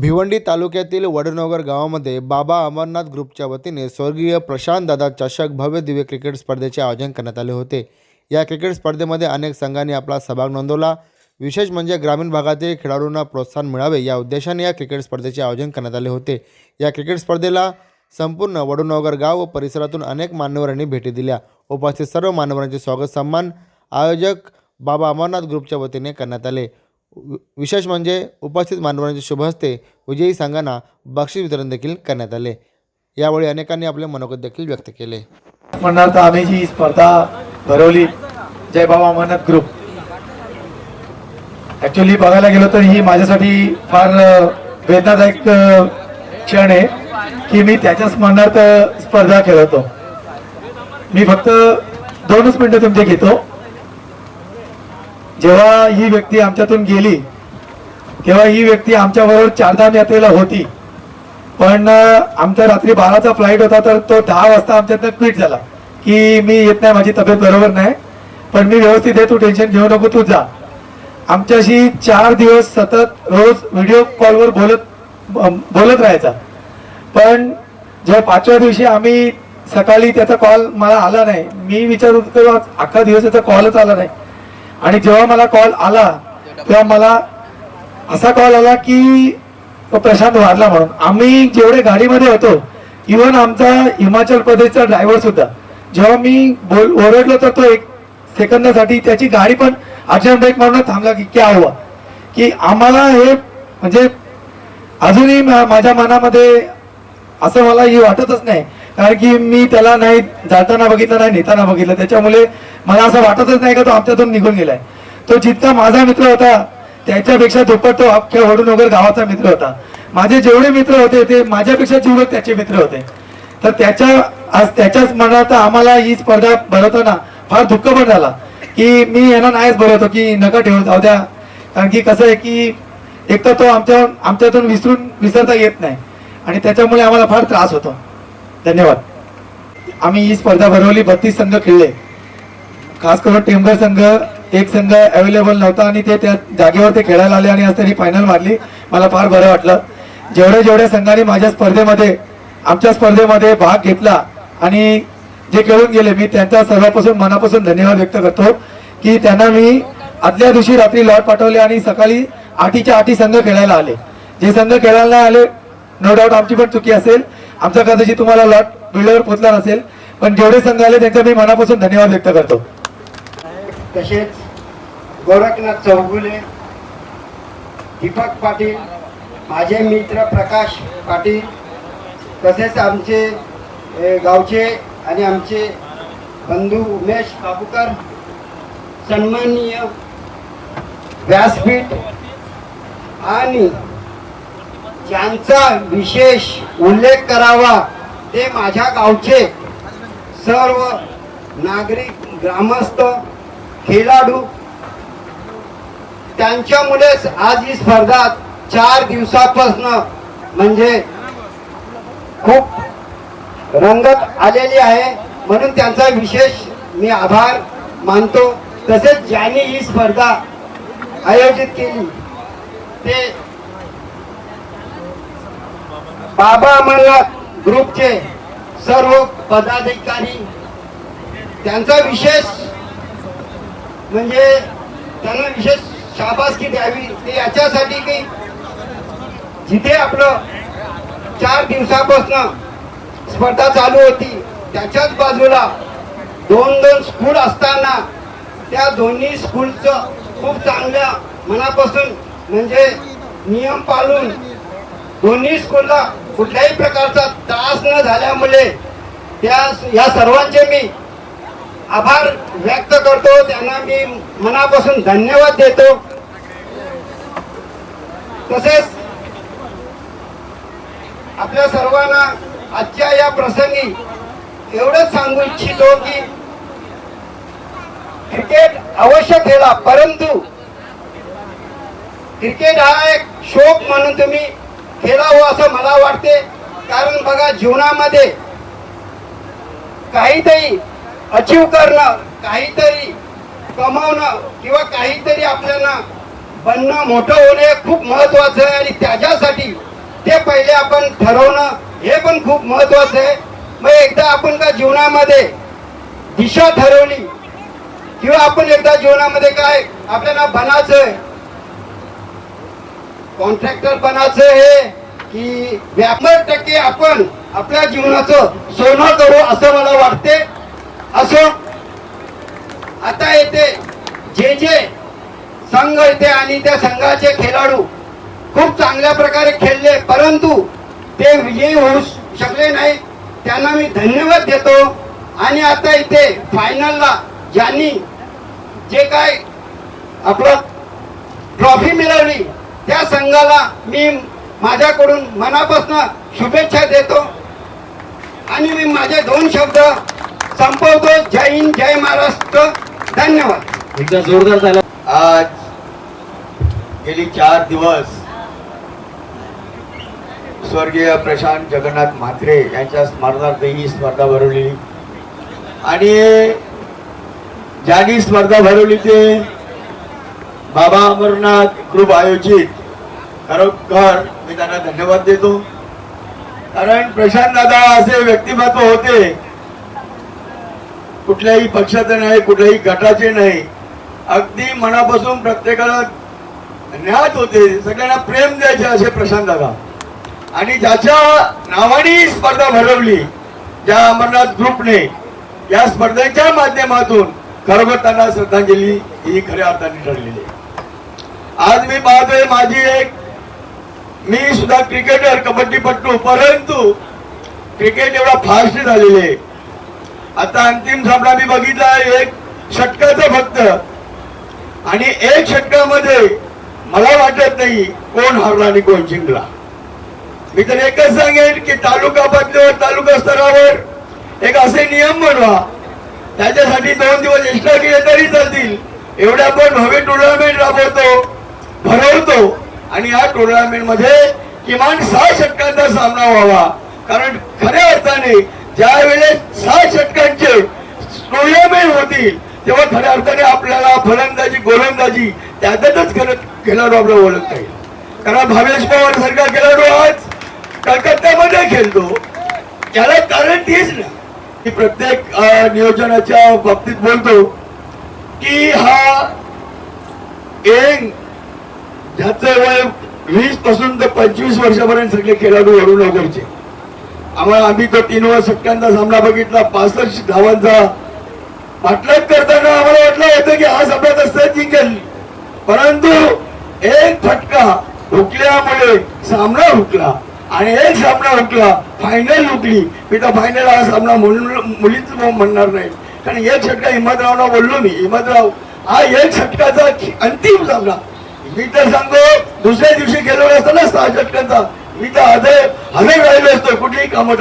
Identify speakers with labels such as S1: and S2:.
S1: भिवंडी तालुक्यातील वडनगर गावामध्ये बाबा अमरनाथ ग्रुपच्या वतीने स्वर्गीय प्रशांतदादा चषक भव्य दिव्य क्रिकेट स्पर्धेचे आयोजन करण्यात आले होते. या क्रिकेट स्पर्धेमध्ये अनेक संघांनी आपला सहभाग नोंदवला. विशेष म्हणजे ग्रामीण भागातील खेळाडूंना प्रोत्साहन मिळावे या उद्देशाने या क्रिकेट स्पर्धेचे आयोजन करण्यात आले होते. या क्रिकेट स्पर्धेला संपूर्ण वडुनगर गाव व परिसरातून अनेक मान्यवरांनी भेटी दिल्या. उपस्थित सर्व मान्यवरांचे स्वागत सन्मान आयोजक बाबा अमरनाथ ग्रुपच्या वतीने करण्यात आले. विशेष म्हणजे उपस्थित मान्यवरांच्या शुभ हस्ते विजयी संघांना बक्षीस वितरण देखील करण्यात आले. यावेळी अनेकांनी आपले मनोगत देखील व्यक्त केले.
S2: म्हणणार तर आम्ही जी स्पर्धा भरवली जय बाबा अमरनाथ ग्रुप ऍक्च्युली बघायला गेलो तर ही माझ्यासाठी फार वेदनादायक क्षण आहे की मी त्याच्या स्मरणार्थ स्पर्धा खेळवतो मी फक्त दोनच मिनिटं तुमचे घेतो. जेव्हा ही व्यक्ती आमच्यातून गेली तेव्हा ही व्यक्ती आमच्याबरोबर चारधाम यात्रेला होती. पण आमचा रात्री बाराचा फ्लाईट होता तर तो दहा वाजता आमच्यातनं क्विट झाला. की मी येत नाही माझी तब्येत बरोबर नाही. पण मी व्यवस्थित आहे तू टेन्शन घेऊ नको तू जा. आमच्याशी चार दिवस सतत रोज व्हिडिओ कॉलवर बोलत बोलत राहायचा. पण जेव्हा पाचव्या दिवशी आम्ही सकाळी त्याचा कॉल मला आला नाही मी विचार होतो अख्खा दिवस त्याचा कॉलच आला नाही. आणि जेव्हा मला कॉल आला तेव्हा मला असा कॉल आला की तो प्रशांत वारला म्हणून. आम्ही जेवढे गाडीमध्ये होतो इव्हन आमचा हिमाचल प्रदेशचा ड्रायव्हर सुद्धा जेव्हा मी बोल ओरडलो तर तो एक सेकंदासाठी त्याची गाडी पण अर्जंट ब्रेक मारून थांबला की क्या हुआ? की आम्हाला हे म्हणजे अजूनही माझ्या मनामध्ये असं मला ही वाटतच नाही. कारण की मी त्याला नाही जाताना बघितलं नाही नेताना बघितलं. त्याच्यामुळे मला असं वाटतच नाही का तो आमच्यातून निघून गेलाय. तो जितका माझा मित्र होता त्याच्यापेक्षा दुप्पट तो अख्ख्या वडून वगैरे गावाचा मित्र होता. माझे जेवढे मित्र होते ते माझ्यापेक्षा जीवक त्याचे मित्र होते. तर त्याच्या आज त्याच्याच मनात आम्हाला ही स्पर्धा भरवताना फार दुःख पण झाला. की मी यांना नाहीच भरवतो की नका ठेवून जाऊ द्या. कारण की कसं आहे की एक तर तो आमच्या आमच्यातून विसरून विसरता येत नाही. आणि त्याच्यामुळे आम्हाला फार त्रास होतो. धन्यवाद. आम्ही ही स्पर्धा भरवली बत्तीस संघ खेळले. खास करून टेमघर संघ एक संघ अवेलेबल नव्हता आणि ते त्या जागेवर ते खेळायला आले आणि आज त्यांनी फायनल मारली. मला फार बरं वाटलं. जेवढ्या जेवढ्या संघाने माझ्या स्पर्धेमध्ये आमच्या स्पर्धेमध्ये भाग घेतला आणि जे खेळून गेले मी त्यांचा सर्वापासून मनापासून धन्यवाद व्यक्त करतो की त्यांना मी आदल्या दिवशी रात्री लॉट पाठवले आणि सकाळी आठीच्या आठी संघ खेळायला आले. जे संघ खेळायला नाही आले नो डाऊट आमची पण चुकी असेल. आमचा कदाचित तुम्हाला लॉट बिल्डवर पोचला नसेल. पण जेवढे संघ आले त्यांचा मी मनापासून धन्यवाद व्यक्त करतो.
S3: तसेच गोरखनाथ चौगुले दीपक पाटील माझे मित्र प्रकाश पाटील तसेच आमचे गावचे आणि आमचे बंधू उमेश बाबूकर सन्माननीय व्यासपीठ आणि ज्यांचा विशेष उल्लेख करावा ते माझ्या गावचे सर्व नागरिक ग्रामस्थ खेळाडू. त्यांच्यामुळेच आज ही स्पर्धा चार दिवसापासून म्हणजे खूप रंगत आलेली आहे. म्हणून त्यांचा विशेष मी आभार मानतो. तसेच ज्यांनी ही स्पर्धा आयोजित केली ते बाबा अमरनाथ ग्रुपचे सर्व पदाधिकारी त्यांचा विशेष म्हणजे त्यांना विशेष शाबासकी द्यावी. ते याच्यासाठी की जिथे आपलं चार दिवसापासून स्पर्धा चालू होती त्याच्याच बाजूला दोन दोन स्कूल असताना त्या दोन्ही स्कूलचं खूप चांगल्या मनापासून म्हणजे नियम पाळून दोन्ही स्कूलला कुठल्याही प्रकारचा त्रास न झाल्यामुळे त्या या सर्वांचे मी आभार व्यक्त करतो. त्यांना मी मनापासून धन्यवाद देतो. तसेच आपल्या सर्वांना आजच्या या प्रसंगी एवढंच सांगू इच्छितो की क्रिकेट अवश्य खेळा परंतु क्रिकेट हा एक शोक म्हणून तुम्ही खेळावं असं मला वाटते. कारण बघा जीवनामध्ये काहीतरी अचीव करणं काहीतरी कमावणं किंवा काहीतरी आपल्याला बनणं मोठं होणं हे खूप महत्वाचं आहे आणि त्याच्यासाठी ते पहिले आपण ठरवणं हे पण खूप महत्वाचं आहे. मग एकदा आपण का जीवनामध्ये दिशा ठरवली किंवा आपण एकदा जीवनामध्ये काय आपल्याला बनाचं आहे. कॉन्ट्रॅक्टर बनायचं हे की व्यापार टक्के आपण आपल्या जीवनाचं सोनं करू असं मला वाटते. असो आता येते. जे जे संघ येते आणि त्या संघाचे खेळाडू खूप चांगल्या प्रकारे खेळले परंतु ते विजयी होऊ शकले नाही. त्यांना मी धन्यवाद देतो. आणि आता इथे फायनलला ज्यांनी जे काय आपलं ट्रॉफी मिळवली त्या संघाला मी माझ्याकडून मनापासून शुभेच्छा देतो. आणि मी माझे दोन शब्द संपवतो. जय हिंद जय महाराष्ट्र. धन्यवाद.
S4: एकदा जोरदार झाला.
S5: आज गेली चार दिवस स्वर्गीय प्रशांत जगन्नाथ म्हात्रे यांच्या स्मरणार्थ ही स्पर्धा भरवली. आणि ज्यांनी स्पर्धा भरवली ते बाबा अमरनाथ ग्रुप आयोजित खरोखर मी त्यांना धन्यवाद देतो. कारण प्रशांत दादा असे व्यक्तिमत्व होते कुठल्याही पक्षाचे नाही कुठल्याही गटाचे नाही. अगदी मनापासून प्रत्येकाला ज्ञात होते. सगळ्यांना प्रेम द्यायचे असे प्रशांत दादा. आणि ज्याच्या नावाने स्पर्धा भरवली ज्या अमरनाथ ग्रुपने या स्पर्धेच्या माध्यमातून खरोखर त्यांना श्रद्धांजली ही खऱ्या अर्थाने ठरलेली आहे. आज मी पाहतोय माझी एक मी सुद्धा क्रिकेटर कबड्डीपट्टू परंतु क्रिकेट एवढा फास्ट झालेले आहे. आता अंतिम सामना मी बघितला एक षटकाचा फक्त. आणि एक षटकामध्ये मला वाटत नाही कोण हरला आणि कोण जिंकला. मी तर एकच सांगेन की तालुका पातळीवर तालुका स्तरावर एक असे नियम बनवा. त्याच्यासाठी दोन दिवस एक्स्ट्रा केले तरी चालतील. एवढ्या आपण भव्य टुर्नामेंट राबवतो भरवतो. आणि या टुर्नामेंटमध्ये किमान सहा षटकांचा सामना व्हावा. कारण खऱ्या अर्थाने ज्या वेळेस सहा षटकांचे टुर्नामेंट होतील तेव्हा खऱ्या अर्थाने आपल्याला फलंदाजी गोलंदाजी त्यातच खरं खेळाडू आपला ओळखता येईल कारण भावेश पवार सारखा खेळाडू आज कलकत्त्यामध्ये खेळतो. त्याला कारण तेच ना की प्रत्येक नियोजनाच्या बाबतीत बोलतो की हा एंग ज्याचं वय वीसपासून तर पंचवीस वर्षापर्यंत सगळे खेळाडू वडूनगरचे आम्हाला आम्ही तो तीन वेळा षटकांचा सामना बघितला पासष्ट धावांचा. पाठलाग करताना आम्हाला वाटलं होतं की हा सगळ्यात असतं जिंकेल. परंतु एक फटका हुकल्यामुळे सामना हुकला आणि एक सामना हुकला फायनल हुकली. मी तर फायनल हा सामना म्हणून मुलीच म्हणणार नाही. कारण एक षटका हिम्मतरावना बोललो मी. हिमतराव हा एक षटकाचा अंतिम सामना. मी तर सांगतो दुसऱ्या दिवशी खेळवला असताना सहा षटकांचा మిగతా అదే అదే రైల్వేస్తో కుట్టి కమ్మటం